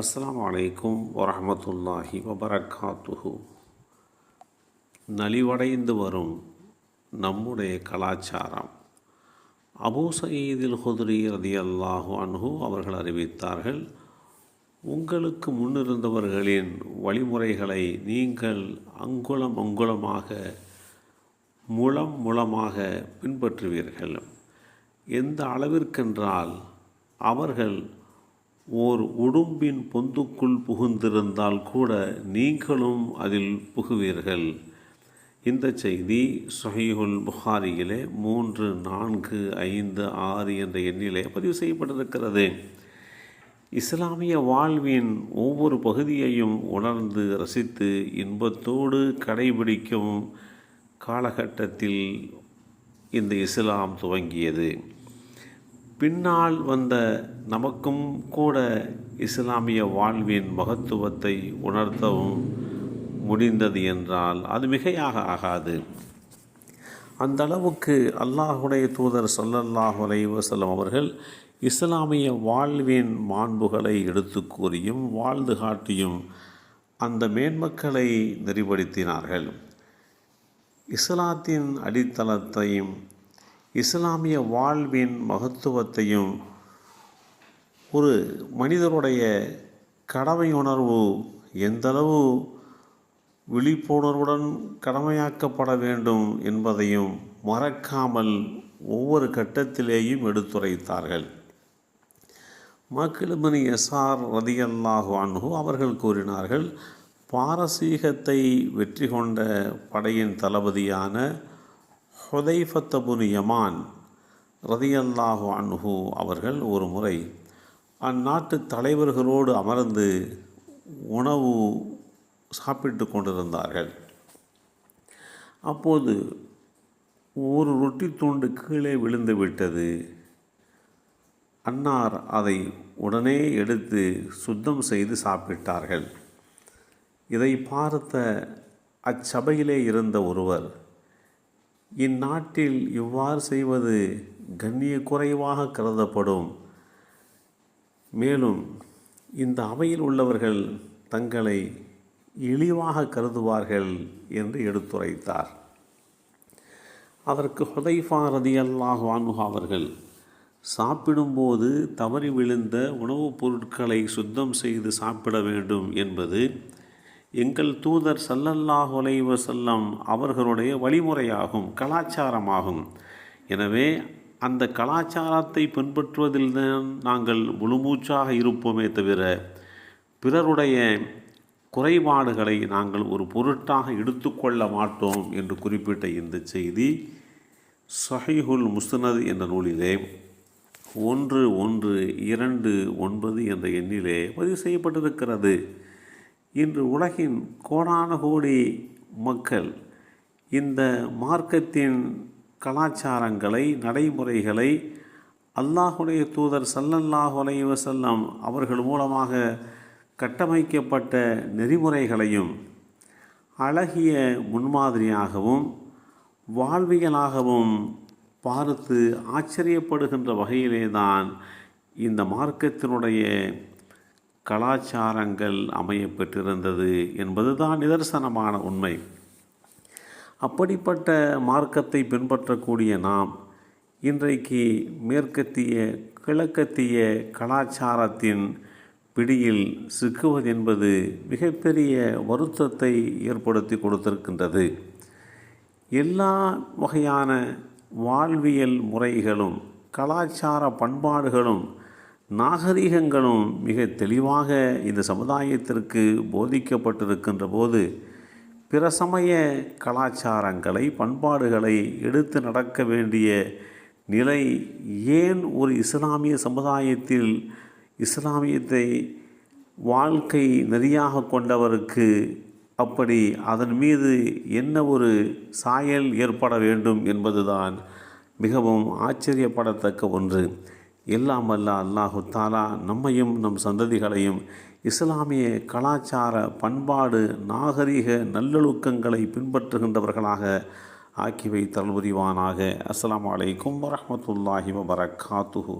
அஸ்லாம் அலைக்கும் வரஹமத்துல்லாஹி வபரகாத்துஹு நலிவடைந்து வரும் நம்முடைய கலாச்சாரம். அபூ சயீதில் ஹுதுரி ரதி அல்லாஹு அன்ஹு அவர்கள் அறிவித்தார்கள் உங்களுக்கு முன்னிருந்தவர்களின் வழிமுறைகளை நீங்கள் அங்குலம் அங்குலமாக முளம் முளமாக பின்பற்றுவீர்கள். எந்த அளவிற்கென்றால் அவர்கள் ஓர் உடும்பின் பொந்துக்குள் புகுந்திருந்தால் கூட நீங்களும் அதில் புகுவீர்கள். இந்த செய்தி சொஹீஹுல் புகாரியிலே மூன்று நான்கு ஐந்து ஆறு என்ற எண்ணிலே பதிவு செய்யப்பட்டிருக்கிறது. இஸ்லாமிய வாழ்வின் ஒவ்வொரு பகுதியையும் உணர்ந்து ரசித்து இன்பத்தோடு கடைபிடிக்கும் காலகட்டத்தில் இந்த இஸ்லாம் துவங்கியது. பின்னால் வந்த நமக்கும் கூட இஸ்லாமிய வாழ்வின் மகத்துவத்தை உணர்த்தவும் முடிந்தது என்றால் அது மிகையாக ஆகாது. அந்த அளவுக்கு அல்லாஹுடைய தூதர் சொல்லல்லாஹு அலைவசல்லம் அவர்கள் இஸ்லாமிய வாழ்வின் மாண்புகளை எடுத்து கூறியும் வாழ்ந்து காட்டியும் அந்த மேன்மக்களை நெறிப்படுத்தினார்கள். இஸ்லாத்தின் அடித்தளத்தையும் இஸ்லாமிய வாழ்வின் மகத்துவத்தையும் ஒரு மனிதருடைய கடமை உணர்வு எந்தளவு விழிப்புணர்வுடன் கடமையாக்கப்பட வேண்டும் என்பதையும் மறக்காமல் ஒவ்வொரு கட்டத்திலேயும் எடுத்துரைத்தார்கள். மக்களுமணி எஸ்ஆர் ரதியல்லாஹு அன்ஹு அவர்கள் கூறினார்கள் பாரசீகத்தை வெற்றி கொண்ட படையின் தளபதியான ஹுதைஃபத்தபுன் யமான் ரதியல்லாஹு அன்ஹு அவர்கள் ஒரு முறை அந்நாட்டு தலைவர்களோடு அமர்ந்து உணவு சாப்பிட்டு கொண்டிருந்தார்கள். அப்போது ஒரு ரொட்டி துண்டு கீழே விழுந்து விட்டது. அன்னார் அதை உடனே எடுத்து சுத்தம் செய்து சாப்பிட்டார்கள். இதை பார்த்த அச்சபையிலே இருந்த ஒருவர் இந்நாட்டில் இவ்வாறு செய்வது கண்ணிய குறைவாக கருதப்படும். மேலும் இந்த அவையில் உள்ளவர்கள் தங்களை இழிவாக கருதுவார்கள் என்று எடுத்துரைத்தார். அதற்கு ஹுதைஃபா ரதி அல்லாஹ் அவர்கள் சாப்பிடும்போது தவறி விழுந்த உணவுப் பொருட்களை சுத்தம் செய்து சாப்பிட வேண்டும் என்பது எங்கள் தூதர் சல்லல்லாஹ் ஒலைவ செல்லம் அவர்களுடைய வழிமுறையாகும் கலாச்சாரமாகும். எனவே அந்த கலாச்சாரத்தை பின்பற்றுவதில் தான் நாங்கள் முழுமூச்சாக இருப்போமே தவிர பிறருடைய குறைபாடுகளை நாங்கள் ஒரு பொருட்டாக எடுத்துக்கொள்ள மாட்டோம் என்று குறிப்பிட்ட இந்த செய்தி சஹிஹுல் முஸ்னத் என்ற நூலிலே ஒன்று ஒன்று இரண்டு ஒன்பது என்ற எண்ணிலே பதிவு செய்யப்பட்டிருக்கிறது. இன்று உலகின் கோடான கோடி மக்கள் இந்த மார்க்கத்தின் கலாச்சாரங்களை நடைமுறைகளை அல்லாஹுடைய தூதர் சல்லல்லாஹ் வசல்லம் அவர்கள் மூலமாக கட்டமைக்கப்பட்ட நெறிமுறைகளையும் அழகிய முன்மாதிரியாகவும் வாழ்வியலாகவும் பார்த்து ஆச்சரியப்படுகின்ற வகையிலே தான் இந்த மார்க்கத்தினுடைய கலாச்சாரங்கள் அமையப்பெற்றிருந்தது என்பதுதான் நிதர்சனமான உண்மை. அப்படிப்பட்ட மார்க்கத்தை பின்பற்றக்கூடிய நாம் இன்றைக்கு மேற்கத்திய கிழக்கத்திய கலாச்சாரத்தின் பிடியில் சிக்குவது என்பது மிகப்பெரிய வருத்தத்தை ஏற்படுத்தி கொடுத்திருக்கின்றது. எல்லா வகையான வாழ்வியல் முறைகளும் கலாச்சார பண்பாடுகளும் நாகரிகங்களும் மிக தெளிவாக இந்த சமுதாயத்திற்கு போதிக்கப்பட்டிருக்கின்ற போது பிற சமய கலாச்சாரங்களை பண்பாடுகளை எடுத்து நடக்க வேண்டிய நிலை ஏன் ஒரு இஸ்லாமிய சமுதாயத்தில் இஸ்லாமியத்தை வாழ்க்கை நெறியாக கொண்டவருக்கு அப்படி அதன் மீது என்ன ஒரு சாயல் ஏற்பட வேண்டும் என்பதுதான் மிகவும் ஆச்சரியப்படத்தக்க ஒன்று. எல்லாம் அல்ல அல்லாஹு தாலா நம்மையும் நம் சந்ததிகளையும் இஸ்லாமிய கலாச்சார பண்பாடு நாகரிக நல்லொழுக்கங்களை பின்பற்றுகின்றவர்களாக ஆக்கி வைத்தல் புரிவானாக. அஸ்லாம் வலைக்கம் வரமத்துல்லாஹி வபரகாத்துஹு.